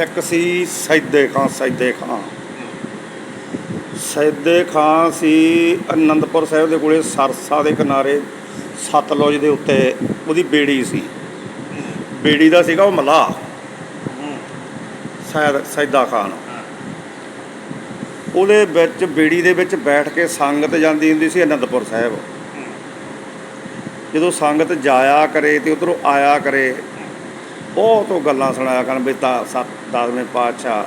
ਇੱਕ ਸੀ ਸੈਦੇ ਖਾਂ ਸੈਦੇ ਖਾਂ। ਸੈਦੇ ਖਾਂ ਸੀ ਅਨੰਦਪੁਰ ਸਾਹਿਬ ਦੇ ਕੋਲੇ ਸਰਸਾ ਦੇ ਕਿਨਾਰੇ, ਸਤਲੁਜ ਦੇ ਉੱਤੇ ਉਹਦੀ ਬੇੜੀ ਸੀ। ਬੇੜੀ ਦਾ ਸੀਗਾ ਉਹ ਮਲਾਹ, ਸੈਦ ਸੈਦਾ ਖਾਨ ਉਹਦੇ ਵਿੱਚ, ਬੇੜੀ ਦੇ ਵਿੱਚ ਬੈਠ ਕੇ ਸੰਗਤ ਜਾਂਦੀ ਹੁੰਦੀ ਸੀ ਅਨੰਦਪੁਰ ਸਾਹਿਬ। ਜਦੋਂ ਸੰਗਤ ਜਾਇਆ ਕਰੇ ਤੇ ਉਧਰੋਂ ਆਇਆ ਕਰੇ ਬਹੁਤ ਉਹ ਗੱਲਾਂ ਸੁਣਾਇਆ ਕਰਨ ਵੀ ਤਾਂ ਸੱਤ ਦਸਵੇਂ ਪਾਤਸ਼ਾਹ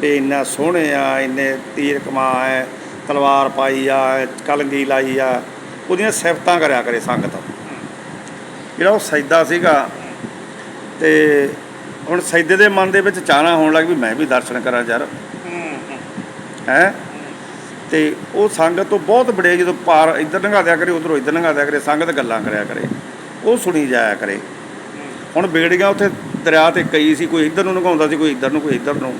ਵੀ ਇੰਨਾ ਸੋਹਣੇ ਆ ਇੰਨੇ ਤੀਰ ਕਮਾ ਹੈ ਤਲਵਾਰ ਪਾਈ ਆ ਕਲੰਗੀ ਲਾਈ ਆ ਉਹਦੀਆਂ ਸਿਫਤਾਂ ਕਰਿਆ ਕਰੇ ਸੰਗਤ। ਜਿਹੜਾ ਉਹ ਸੈਦਾ ਸੀਗਾ ਤੇ ਹੁਣ ਸੈਦੇ ਦੇ ਮਨ ਦੇ ਵਿੱਚ ਚਾਹਨਾ ਹੋਣ ਲੱਗ ਵੀ ਮੈਂ ਵੀ ਦਰਸ਼ਨ ਕਰਾਂ ਯਾਰ। ਹੈ? ਤੇ ਉਹ ਸੰਗਤ ਤੋਂ ਬਹੁਤ ਬੜੇ ਜਦੋਂ ਪਾਰ ਇੱਧਰ ਲੰਘਾ ਦਿਆ ਕਰੇ ਉਧਰੋਂ ਇੱਧਰ ਲੰਘਾ ਦਿਆ ਕਰੇ ਸੰਗਤ ਗੱਲਾਂ ਕਰਿਆ ਕਰੇ। ਉਹ ਸੁਣੀ ਜਾਇਆ ਕਰੇ। ਹੁਣ ਬੇੜੀਆਂ ਉੱਥੇ ਦਰਿਆ ਤੇ ਕਈ ਸੀ, ਕੋਈ ਇੱਧਰ ਨੂੰ ਲੰਘਾਉਂਦਾ ਸੀ, ਕੋਈ ਇੱਧਰ ਨੂੰ, ਕੋਈ ਇੱਧਰ ਨੂੰ।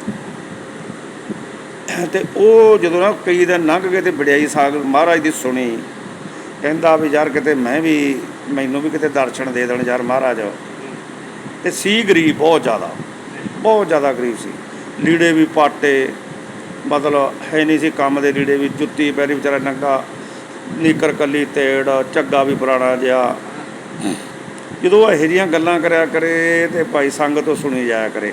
ਤੇ ਉਹ ਜਦੋਂ ਨਾ ਕਈ ਦਿਨ ਲੰਘ ਗਏ ਤੇ ਬੜਿਆਈ ਸਾਗ ਮਹਾਰਾਜ ਦੀ ਸੁਣੀ। ਕਹਿੰਦਾ ਵੀ ਯਾਰ ਕਿਤੇ ਮੈਂ ਵੀ, ਮੈਨੂੰ ਵੀ ਕਿਤੇ ਦਰਸ਼ਨ ਦੇ ਦੇਣ ਯਾਰ ਮਹਾਰਾਜ। ਤੇ ਸੀ ਗਰੀਬ ਬਹੁਤ ਜ਼ਿਆਦਾ ਬਹੁਤ ਜ਼ਿਆਦਾ ਗਰੀਬ ਸੀ। ਲੀੜੇ ਵੀ ਪਾਟੇ, ਮਤਲਬ ਹੈ ਨਹੀਂ ਸੀ ਕੰਮ ਦੇ ਲੀੜੇ ਵੀ, ਜੁੱਤੀ ਪੈਰੀ ਵਿਚਾਰਾ ਨੰਗਾ, ਨੀਕਰ ਕੱਲੀ, ਤੇੜ, ਝੱਗਾ ਵੀ ਪੁਰਾਣਾ ਜਿਹਾ। ਜਦੋਂ ਇਹੋ ਜਿਹੀਆਂ ਗੱਲਾਂ ਕਰਿਆ ਕਰੇ ਤੇ ਭਾਈ ਸੰਗਤ ਤੋਂ ਸੁਣੀ ਜਾਇਆ ਕਰੇ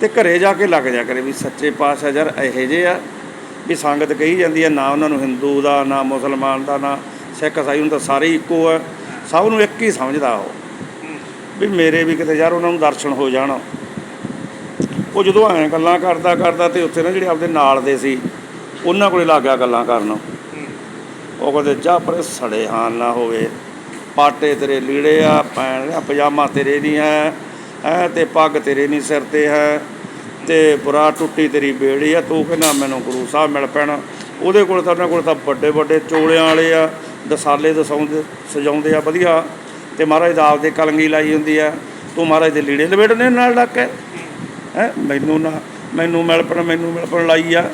ਤੇ ਘਰੇ ਜਾ ਕੇ ਲੱਗ ਜਾ ਕਰੇ ਵੀ ਸੱਚੇ ਪਾਤਸ਼ਾਹ ਯਾਰ ਇਹੋ ਜਿਹੇ ਆ ਵੀ ਸੰਗਤ ਕਹੀ ਜਾਂਦੀ ਹੈ ਨਾ ਉਹਨਾਂ ਨੂੰ ਹਿੰਦੂ ਦਾ, ਨਾ ਮੁਸਲਮਾਨ ਦਾ, ਨਾ ਸਿੱਖ ਇਸਾਈ ਨੂੰ ਤਾਂ ਸਾਰੇ ਹੀ ਇੱਕੋ ਆ। ਸਭ ਨੂੰ ਇੱਕ ਹੀ ਸਮਝਦਾ ਉਹ। ਵੀ ਮੇਰੇ ਵੀ ਕਿਤੇ ਯਾਰ ਉਹਨਾਂ ਨੂੰ ਦਰਸ਼ਨ ਹੋ ਜਾਣ। ਉਹ ਜਦੋਂ ਐਂ ਗੱਲਾਂ ਕਰਦਾ ਕਰਦਾ ਤੇ ਉੱਥੇ ਨਾ ਜਿਹੜੇ ਆਪਦੇ ਨਾਲ ਦੇ ਸੀ, ਉਹਨਾਂ ਕੋਲੇ ਲੱਗ ਗਿਆ ਗੱਲਾਂ ਕਰਨ। ਉਹ ਕਹਿੰਦੇ, ਜਾ ਪਰ ਸੜੇ ਹਾਲ ਨਾ ਹੋਵੇ। ਪਾਟੇ ਤੇਰੇ ਲੀੜੇ ਆ ਪੈਣ ਪਜਾਮਾ ਤੇਰੇ ਨਹੀਂ ਹੈ ਹੈ, ਤੇ ਪੱਗ ਤੇਰੇ ਨਹੀਂ ਸਿਰ ਤੇ ਹੈ, ਤੇ ਬੁਰਾ ਟੁੱਟੀ ਤੇਰੀ ਬੇੜੀ ਆ, ਤੂੰ ਕਹਿੰਦਾ ਮੈਨੂੰ ਗੁਰੂ ਸਾਹਿਬ ਮਿਲ ਪੈਣਾ। ਉਹਦੇ ਕੋਲ ਤਾਂ ਉਹਨਾਂ ਕੋਲ ਤਾਂ ਵੱਡੇ ਵੱਡੇ ਚੋਲਿਆਂ ਵਾਲੇ ਆ, ਦਸਾਲੇ ਦਸਾਉਂਦੇ, ਸਜਾਉਂਦੇ ਆ, ਵਧੀਆ। ਤੇ ਮਹਾਰਾਜ ਦਾ ਆਪਦੇ ਕਲੰਗੀ ਲਾਈ ਹੁੰਦੀ ਆ। ਤੂੰ ਮਹਾਰਾਜ ਦੇ ਲੀੜੇ ਲਵੇਟਨੇ ਨਾਲ ਲੱਗ ਕੇ? ਹੈ, ਮੈਨੂੰ ਨਾ, ਮੈਨੂੰ ਮਿਲ ਪਣ, ਮੈਨੂੰ ਮਿਲ ਪਣ ਲਾਈ ਆ।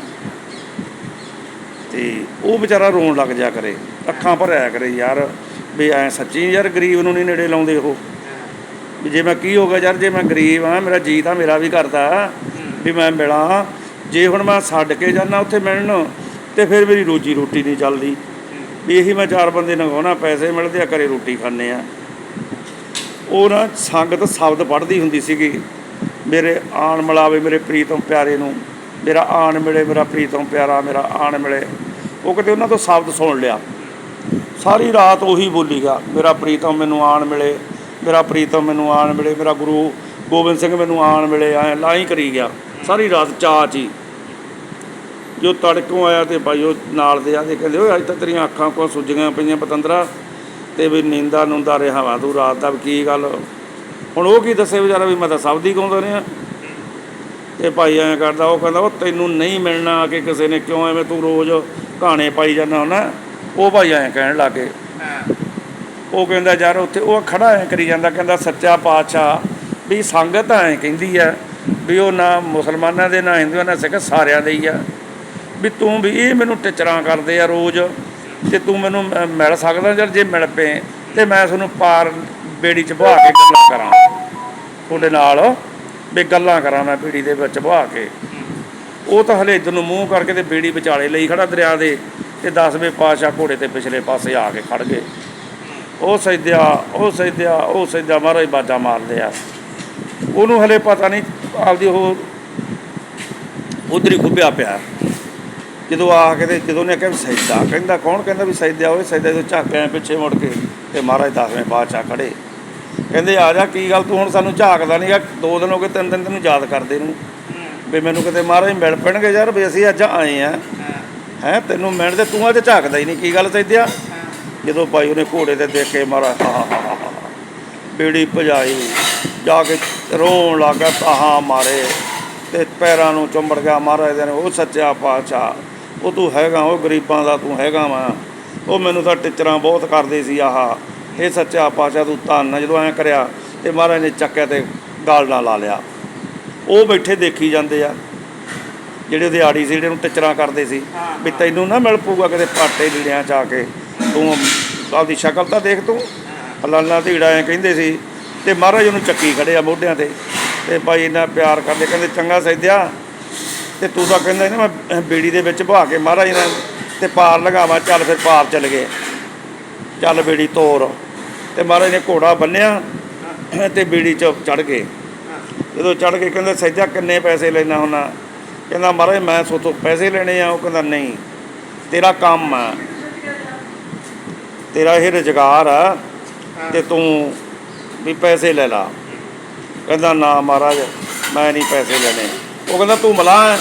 ਤੇ ਉਹ ਵਿਚਾਰਾ ਰੋਣ ਲੱਗ ਜਾ ਕਰੇ, ਅੱਖਾਂ ਭਰਿਆ ਕਰੇ ਯਾਰ। ਵੀ ਐ ਸੱਚੀ ਯਾਰ ਗਰੀਬ ਨੂੰ ਨਹੀਂ ਨੇੜੇ ਲਾਉਂਦੇ ਉਹ। ਵੀ ਜੇ ਮੈਂ ਕੀ ਹੋ ਗਿਆ ਯਾਰ, ਜੇ ਮੈਂ ਗਰੀਬ ਆ, ਮੇਰਾ ਜੀ ਤਾਂ ਮੇਰਾ ਵੀ ਕਰਦਾ, ਵੀ ਮੈਂ ਮਿਲਾਂ। ਜੇ ਹੁਣ ਮੈਂ ਛੱਡ ਕੇ ਜਾਣਾ ਉੱਥੇ ਮਿਲਣ, ਤੇ ਫਿਰ ਮੇਰੀ ਰੋਜੀ ਰੋਟੀ ਨਹੀਂ ਚੱਲਦੀ। ਵੀ ਇਹੀ ਮੈਂ ਚਾਰ ਬੰਦੇ ਨਗਾਉਣਾ, ਪੈਸੇ ਮਿਲਦੇ ਆ, ਘਰੇ ਰੋਟੀ ਖਾਂਦੇ ਆ। ਉਹ ਨਾ ਸੰਗਤ ਸ਼ਬਦ ਪੜ੍ਹਦੀ ਹੁੰਦੀ ਸੀਗੀ, ਮੇਰੇ ਆਣ ਮਿਲਾਵੇ ਮੇਰੇ ਪ੍ਰੀਤਮ ਪਿਆਰੇ ਨੂੰ। ਮੇਰਾ ਆਣ ਮਿਲੇ, ਮੇਰਾ ਪ੍ਰੀਤਮ ਪਿਆਰਾ, ਮੇਰਾ ਆਣ ਮਿਲੇ। ਉਹ ਕਿਤੇ ਉਹਨਾਂ ਤੋਂ ਸ਼ਬਦ ਸੁਣ ਲਿਆ। ਸਾਰੀ ਰਾਤ ਉਹੀ ਬੋਲੀਗਾ ਮੇਰਾ ਪ੍ਰੀਤਮ ਮੈਨੂੰ ਆਣ ਮਿਲੇ, ਮੇਰਾ ਪ੍ਰੀਤਮ ਮੈਨੂੰ ਆਣ ਮਿਲੇ, ਮੇਰਾ ਗੁਰੂ ਗੋਬਿੰਦ ਸਿੰਘ ਮੈਨੂੰ ਆਣ ਮਿਲੇ, ਐ ਲਾਈ ਕਰੀ ਗਿਆ। ਸਾਰੀ ਰਾਤ ਚਾਅ 'ਚ ਜੋ ਤੜਕੋਂ ਆਇਆ ਤੇ ਭਾਈ ਉਹ ਨਾਲ ਦੇ ਆ ਤੇ ਕਹਿੰਦੇ, ਓਏ, ਅੱਜ ਤਾਂ ਤੇਰੀਆਂ ਅੱਖਾਂ ਕੋ ਸੁੱਜੀਆਂ ਪਈਆਂ ਪਤੰਦਰਾ। ਤੇ ਵੀ ਨੀਂਦਾ ਨੁੰਦਾ ਰਿਹਾ ਵਾ ਤੂੰ ਰਾਤ ਦਾ, ਵੀ ਕੀ ਗੱਲ? ਹੁਣ ਉਹ ਕੀ ਦੱਸੇ ਵਿਚਾਰਾ ਵੀ ਮੈਂ ਤਾਂ ਸਭ ਦੀ ਗਾਉਂਦਾ ਰਿਹਾ। ਤੇ ਭਾਈ ਐਂ ਕਰਦਾ, ਉਹ ਕਹਿੰਦਾ ਉਹ ਤੈਨੂੰ ਨਹੀਂ ਮਿਲਣਾ ਕਿ ਕਿਸੇ ਨੇ ਕਿਉਂ ਐਵੇਂ ਤੂੰ ਰੋਜ਼ ਕਹਾਣੇ ਪਾਈ ਜਾਂਦਾ ਹੁੰਦਾ? ਉਹ ਭਾਈ ਐਂ ਕਹਿਣ ਲੱਗੇ। ਉਹ ਕਹਿੰਦਾ, ਯਾਰ ਉੱਥੇ ਉਹ ਖੜਾ ਐ ਕਰੀ ਜਾਂਦਾ, ਕਹਿੰਦਾ ਸੱਚਾ ਪਾਤਸ਼ਾਹ, ਵੀ ਸੰਗਤ ਐਂ ਕਹਿੰਦੀ ਆ ਵੀ ਉਹ ਨਾ ਮੁਸਲਮਾਨਾਂ ਦੇ, ਨਾ ਹਿੰਦੂਆਂ ਨਾ ਸਿੱਖ ਸਾਰਿਆਂ ਦੇ ਹੀ ਆ। ਵੀ ਤੂੰ ਵੀ ਇਹ ਮੈਨੂੰ ਟਿਚਰਾਂ ਕਰਦੇ ਆ ਰੋਜ਼, ਤੇ ਤੂੰ ਮੈਨੂੰ ਮਿਲ ਸਕਦਾ ਯਾਰ ਜੇ ਮਿਲ ਪਏ, ਤੇ ਮੈਂ ਤੁਹਾਨੂੰ ਪਾਰ ਬੇੜੀ ਚ ਬਹਾ ਕੇ ਗੱਲਾਂ ਕਰਾਂ। ਤੁਹਾਡੇ ਨਾਲ ਵੀ ਗੱਲਾਂ ਕਰਾਂ ਮੈਂ ਬੇੜੀ ਦੇ ਵਿੱਚ ਬਹਾ ਕੇ। ਉਹ ਤਾਂ ਹਲੇ ਇੱਧਰ ਨੂੰ ਮੂੰਹ ਕਰਕੇ ਤੇ ਬੇੜੀ ਵਿਚਾਲੇ ਲਈ ਖੜਾ ਦਰਿਆ ਦੇ। ਤੇ 10ਵੇਂ ਪਾਤਸ਼ਾਹ ਘੋੜੇ ਤੇ ਪਿਛਲੇ ਪਾਸੇ ਆ ਕੇ ਖੜ ਗਏ। ਉਹ ਸੈਦਿਆ ਉਹ ਸੈਦਿਆ ਉਹ ਸੈਦਿਆ ਮਹਾਰਾਜ ਬਾਜਾ ਮਾਰਦੇ ਆ। ਉਹਨੂੰ ਹਲੇ ਪਤਾ ਨਹੀਂ ਆਪਦੀ ਉਹ ਉਧਰ ਹੀ ਖੁੱਬਿਆ ਪਿਆ। ਜਦੋਂ ਆ ਕੇ ਤੇ ਜਦੋਂ ਨੇ ਕਿਹਾ ਵੀ ਸੈਦਾ ਕਹਿੰਦਾ ਕੌਣ? ਕਹਿੰਦਾ ਵੀ ਸੈਦਾ ਓਏ ਸੈਦਾ ਜਦੋਂ ਝਾਕਿਆ ਪਿੱਛੇ ਮੁੜ ਕੇ ਤੇ ਮਹਾਰਾਜ ਦਸਵੇਂ ਪਾਤਸ਼ਾਹ ਖੜੇ ਕਹਿੰਦੇ, ਆ ਜਾ, ਕੀ ਗੱਲ? ਤੂੰ ਹੁਣ ਸਾਨੂੰ ਝਾਕਦਾ ਨਹੀਂ ਆ ਦੋ ਦਿਨ ਹੋ ਗਏ, ਤਿੰਨ ਦਿਨ ਤੈਨੂੰ ਯਾਦ ਕਰਦੇ ਨੂੰ। ਵੀ ਮੈਨੂੰ ਕਿਤੇ ਮਹਾਰਾਜ ਮਿਲ ਪੈਣਗੇ ਯਾਰ, ਵੀ ਅਸੀਂ ਅੱਜ ਆਏ ਆ। ਹੈ, ਤੈਨੂੰ ਮਿਲਣ ਤੇ ਤੂੰ ਅੱਜ ਝਾਕਦਾ ਹੀ ਨਹੀਂ, ਕੀ ਗੱਲ ਸੈਦਿਆ ਜਦੋਂ ਭਾਈ ਉਹਨੇ ਘੋੜੇ ਤੇ ਦੇਖ ਕੇ ਮਾਰਾ ਬੇੜੀ ਭਜਾਈ, ਜਾ ਕੇ ਰੋਣ ਲੱਗਾ, ਤਾਹਾਂ ਮਾਰੇ, ਤੇ ਪੈਰਾਂ ਨੂੰ ਚੁੰਬੜ ਗਿਆ, ਮਹਾਰਾਜ ਦੇ ਨੇ, ਉਹ ਸੱਚਾ ਪਾਤਸ਼ਾਹ, ਉਹ ਤੂੰ ਹੈਗਾ, ਉਹ ਗਰੀਬਾਂ ਦਾ ਤੂੰ ਹੈਗਾ ਵਾ, ਉਹ ਮੈਨੂੰ ਤਾਂ ਟਿਚਰਾਂ ਬਹੁਤ ਕਰਦੇ ਸੀ, ਆਹਾ ਇਹ ਸੱਚਾ ਪਾਤਸ਼ਾਹ, ਤੂੰ ਧੰਨ ਜਦੋਂ ਐਂ ਕਰਿਆ, ਤੇ ਮਹਾਰਾਜ ਨੇ ਚੱਕਿਆ ਤੇ ਗਾਲ ਨਾਲ ਲਾ ਲਿਆ। ਉਹ ਬੈਠੇ ਦੇਖੀ ਜਾਂਦੇ ਆ। ਜਿਹੜੇ ਉਹਦੇ ਆੜੀ ਸੀ ਜਿਹੜੇ ਨੂੰ ਟਿਚਰਾਂ ਕਰਦੇ ਸੀ ਵੀ ਤੈਨੂੰ ਨਾ ਮਿਲ ਪਊਗਾ ਕਿਤੇ ਪਾਟੇ ਲੀੜਿਆਂ ਚ ਆ ਕੇ। ਤੂੰ ਆਪਦੀ ਸ਼ਕਲ ਤਾਂ ਦੇਖ ਤੂੰ। ਲਾਲਾ ਢੀੜਾ ਐ ਕਹਿੰਦੇ ਸੀ। ਤੇ ਮਹਾਰਾਜ ਉਹਨੂੰ ਚੱਕੀ ਖੜੇ ਆ ਮੋਢਿਆਂ ਤੇ। ਤੇ ਬਾਈ ਇੰਨਾ ਪਿਆਰ ਕਰਦੇ ਕਹਿੰਦੇ ਚੰਗਾ ਸੈਦਿਆ ਤੇ ਤੂੰ ਤਾਂ ਕਹਿੰਦਾ ਨਾ ਮੈਂ ਬੀੜੀ ਦੇ ਵਿੱਚ ਬਹਾ ਕੇ ਮਹਾਰਾਜ ਨੇ ਤੇ ਪਾਰ ਲਗਾਵਾਂ ਚੱਲ ਫਿਰ ਪਾਰ ਚੱਲ ਗਏ। ਚੱਲ ਬੀੜੀ ਤੋਰ। ਤੇ ਮਹਾਰਾਜ ਨੇ ਘੋੜਾ ਬੰਨਿਆ ਤੇ ਬੀੜੀ ਚ ਚੜ ਗਏ। ਜਦੋਂ ਚੜ ਕੇ ਕਹਿੰਦੇ ਸੈਦਿਆ ਕਿੰਨੇ ਪੈਸੇ ਲੈਣਾ ਹੁੰਨਾ ਕਹਿੰਦਾ, ਮਹਾਰਾਜ, ਮੈਂ ਸੋਤੋਂ ਪੈਸੇ ਲੈਣੇ ਆ? ਉਹ ਕਹਿੰਦਾ, ਨਹੀਂ, ਤੇਰਾ ਕੰਮ ਆ। ਤੇਰਾ ਇਹ ਰੁਜ਼ਗਾਰ ਆ ਤੇ ਤੂੰ ਵੀ ਪੈਸੇ ਲੈ ਲਾ। ਕਹਿੰਦਾ, ਨਾ ਮਹਾਰਾਜ, ਮੈਂ ਨਹੀਂ ਪੈਸੇ ਲੈਣੇ। ਉਹ ਕਹਿੰਦਾ, ਤੂੰ ਮਲਾਹ ਹੈ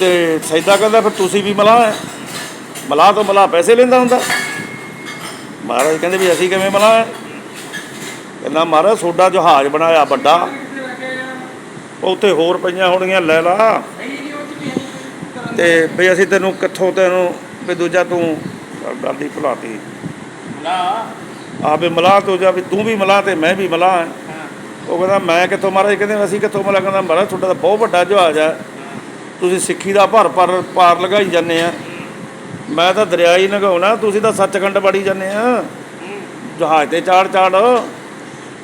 ਤੇ ਸੈਦਾ ਕਹਿੰਦਾ, ਫਿਰ ਤੁਸੀਂ ਵੀ ਮਲਾਹ ਹੈ ਮਲਾਹ ਤੋਂ ਮਲਾਹ ਪੈਸੇ ਲੈਂਦਾ ਹੁੰਦਾ। ਮਹਾਰਾਜ ਕਹਿੰਦੇ ਵੀ, ਅਸੀਂ ਕਿਵੇਂ ਮਲਾਹ ਹੈ ਕਹਿੰਦਾ, ਮਹਾਰਾਜ ਤੁਹਾਡਾ ਜਹਾਜ਼ ਬਣਾਇਆ ਵੱਡਾ। ਉੱਥੇ ਹੋਰ ਪਈਆਂ ਹੋਣਗੀਆਂ ਲੈ ਲਾ। ਤੇ ਵੀ ਅਸੀਂ ਤੈਨੂੰ ਕਿੱਥੋਂ ਤੈਨੂੰ ਵੀ ਦੂਜਾ ਤੂੰ ਗੱਲ ਦੀ ਭੁਲਾਤੀ। ਆ ਵੀ ਮਲਾਹ ਤੋਂ ਜਾ ਵੀ ਤੂੰ ਵੀ ਮਲਾਹ ਤੇ ਮੈਂ ਵੀ ਮਲਾਹ ਹਾਂ। ਉਹ ਕਹਿੰਦਾ ਮੈਂ ਕਿੱਥੋਂ ਮਹਾਰਾਜ? ਕਹਿੰਦੇ ਅਸੀਂ ਕਿੱਥੋਂ ਮਲਾਹ? ਕਹਿੰਦਾ ਮਹਾਰਾਜ ਤੁਹਾਡਾ ਤਾਂ ਬਹੁਤ ਵੱਡਾ ਜਹਾਜ਼ ਆ। ਤੁਸੀਂ ਸਿੱਖੀ ਦਾ ਭਰ ਭਰ ਪਾਰ ਲਗਾਈ ਜਾਂਦੇ ਆ। ਮੈਂ ਤਾਂ ਦਰਿਆ ਹੀ ਲੰਘਾਉਣਾ ਤੁਸੀਂ ਤਾਂ ਸੱਚਖੰਡ ਵੜੀ ਜਾਂਦੇ ਆ। ਜਹਾਜ਼ ਤੇ ਚਾੜ ਚਾੜ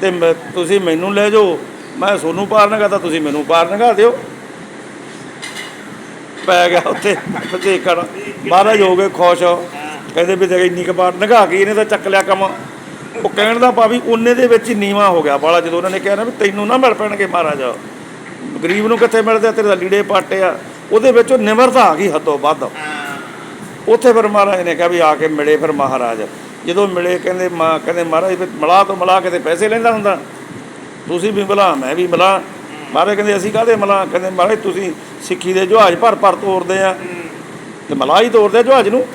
ਤੇ ਤੁਸੀਂ ਮੈਨੂੰ ਲੈ ਜਾਓ। ਮੈਂ ਸੋਨੂੰ ਪਾਰ ਲੰਘਾਤਾ ਤੁਸੀਂ ਮੈਨੂੰ ਪਾਰ ਲੰਘਾ ਦਿਓ। ਪੈ ਗਿਆ ਉੱਥੇ ਦੇਖਣ। ਮਹਾਰਾਜ ਹੋ ਗਏ ਖੁਸ਼। ਕਹਿੰਦੇ ਵੀ ਤੇ ਇੰਨੀ ਕੁ ਵਾਰ ਲੰਘਾ ਕੇ ਇਹਨੇ ਤਾਂ ਚੱਕ ਲਿਆ ਕੰਮ। ਉਹ ਕਹਿਣ ਦਾ ਭਾਵੀ ਉਹਨੇ ਦੇ ਵਿੱਚ ਹੀ ਨੀਵਾ ਹੋ ਗਿਆ। ਬਾਲਾ ਜਦੋਂ ਉਹਨਾਂ ਨੇ ਕਿਹਾ ਨਾ ਵੀ ਤੈਨੂੰ ਨਾ ਮਿਲ ਪੈਣਗੇ ਮਹਾਰਾਜ। ਗਰੀਬ ਨੂੰ ਕਿੱਥੇ ਮਿਲਦੇ ਤੇਰੇ ਤਾਂ ਲੀੜੇ ਪਾਟੇ ਆ। ਉਹਦੇ ਵਿੱਚ ਉਹ ਨਿਮਰਤਾ ਆ ਗਈ ਹੱਦੋਂ ਵੱਧ। ਉੱਥੇ ਫਿਰ ਮਹਾਰਾਜ ਨੇ ਕਿਹਾ ਵੀ ਆ ਕੇ ਮਿਲੇ ਫਿਰ ਮਹਾਰਾਜ। ਜਦੋਂ ਮਿਲੇ, ਕਹਿੰਦੇ ਮਾਂ, ਕਹਿੰਦੇ ਮਹਾਰਾਜ ਫਿਰ ਮਲਾ ਤੋਂ ਮਲਾ ਕੇ ਤੇ ਪੈਸੇ ਲੈਂਦਾ ਹੁੰਦਾ। ਤੁਸੀਂ ਵੀ ਮਲਾ ਮੈਂ ਵੀ ਮਲਾ ਮਹਾਰਾਜ ਕਹਿੰਦੇ ਅਸੀਂ ਕਾਹਦੇ ਮਲਾ ਕਹਿੰਦੇ ਮਹਾਰਾਜ ਤੁਸੀਂ ਸਿੱਖੀ ਦੇ ਜਹਾਜ਼ ਭਰ ਭਰ ਤੋਰਦੇ ਆ। ਤੇ ਮਲਾ ਹੀ ਤੋਰਦੇ ਜਹਾਜ਼ ਨੂੰ।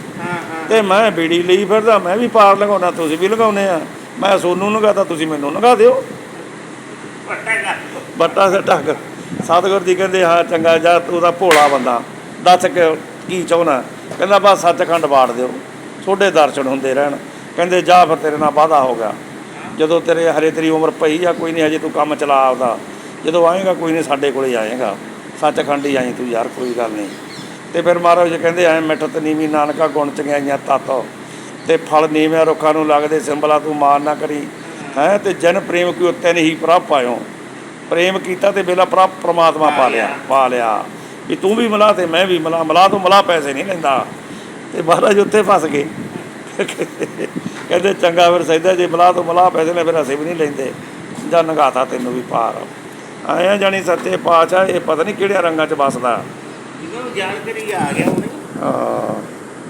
ਤੇ ਮੈਂ ਬੀੜੀ ਲਈ ਫਿਰਦਾ ਮੈਂ ਵੀ ਪਾਰ ਲਗਾਉਣਾ ਤੁਸੀਂ ਵੀ ਲਗਾਉਨੇ ਆ। ਮੈਂ ਸੋਨੂੰ ਲਗਾਤਾ ਤੁਸੀਂ ਮੈਨੂੰ ਲਗਾ ਦਿਓ। ਬੱਟਾ ਸੱਟਾ ਕਰ ਸਤਿਗੁਰ ਜੀ ਕਹਿੰਦੇ ਹਾਂ ਚੰਗਾ ਜਾ ਤੂੰ ਤਾਂ ਭੋਲਾ ਬੰਦਾ। ਦੱਸ ਕਿ ਕੀ ਚਾਹੁੰਦਾ? ਕਹਿੰਦਾ ਬਸ ਸੱਚਖੰਡ ਬਾੜ ਦਿਓ। ਤੁਹਾਡੇ ਦਰਸ਼ਨ ਹੁੰਦੇ ਰਹਿਣ। ਕਹਿੰਦੇ ਜਾ ਫਿਰ ਤੇਰੇ ਨਾਲ ਵਾਅਦਾ ਹੋ ਗਿਆ। ਜਦੋਂ ਤੇਰੇ ਹਰੇ ਤੇਰੀ ਉਮਰ ਪਈ ਆ, ਕੋਈ ਨਹੀਂ ਹਜੇ ਤੂੰ ਕੰਮ ਚਲਾ ਆਪਦਾ। ਜਦੋਂ ਆਏਗਾ, ਕੋਈ ਨਹੀਂ ਸਾਡੇ ਕੋਲੇ ਆਏਗਾ। ਸੱਚਖੰਡ ਹੀ ਆਈ ਤੂੰ ਯਾਰ, ਕੋਈ ਗੱਲ ਨਹੀਂ। ਤੇ ਫਿਰ ਮਹਾਰਾਜ ਜੀ ਕਹਿੰਦੇ, ਐ ਮਿੱਠਤ ਨੀਵੀਂ ਨਾਨਕਾ ਗੁਣ ਚੰਗਿਆਈਆਂ ਤਤ। ਤੇ ਫਲ ਨੀਵੇਂ ਰੁੱਖਾਂ ਨੂੰ ਲੱਗਦੇ ਸਿੰਬਲਾ ਤੂੰ ਮਾਨ ਨਾ ਕਰੀ। ਹੈ, ਤੇ ਜਨ ਪ੍ਰੇਮ ਕੀ ਉਤੇ ਨਹੀਂ ਪ੍ਰਭ ਪਾਇਓ। ਪ੍ਰੇਮ ਕੀਤਾ ਤੇ ਬੇਲਾ ਪ੍ਰਭ ਪ੍ਰਮਾਤਮਾ ਪਾ ਲਿਆ ਪਾ ਲਿਆ। ਵੀ ਤੂੰ ਵੀ ਮਲਾ ਤੇ ਮੈਂ ਵੀ ਮਲਾ ਮਲਾ ਤੋਂ ਮਲਾ ਪੈਸੇ ਨਹੀਂ ਲੈਂਦਾ। ਤੇ ਮਹਾਰਾਜ ਉੱਥੇ ਫਸ ਗਏ। ਕਹਿੰਦੇ ਚੰਗਾ ਫਿਰ ਸੈਦਾ ਜੇ ਮਲਾ ਤੋਂ ਮਲਾ ਪੈਸੇ ਲੈ ਫਿਰ ਅਸੀਂ ਵੀ ਨਹੀਂ ਲੈਂਦੇ। ਜਾਂ ਨਗਾਤਾ ਤੈਨੂੰ ਵੀ ਪਾਰ ਆਇਆ ਜਾਣੀ ਸੱਚੇ ਪਾਤਸ਼ਾਹ ਇਹ ਪਤਾ ਨਹੀਂ ਕਿਹੜੇ ਰੰਗਾਂ 'ਚ ਵੱਸਦਾ। ਜਦੋਂ ਜਾਣਕਾਰੀ ਆ ਗਿਆ ਉਹਨੇ। ਹਾਂ।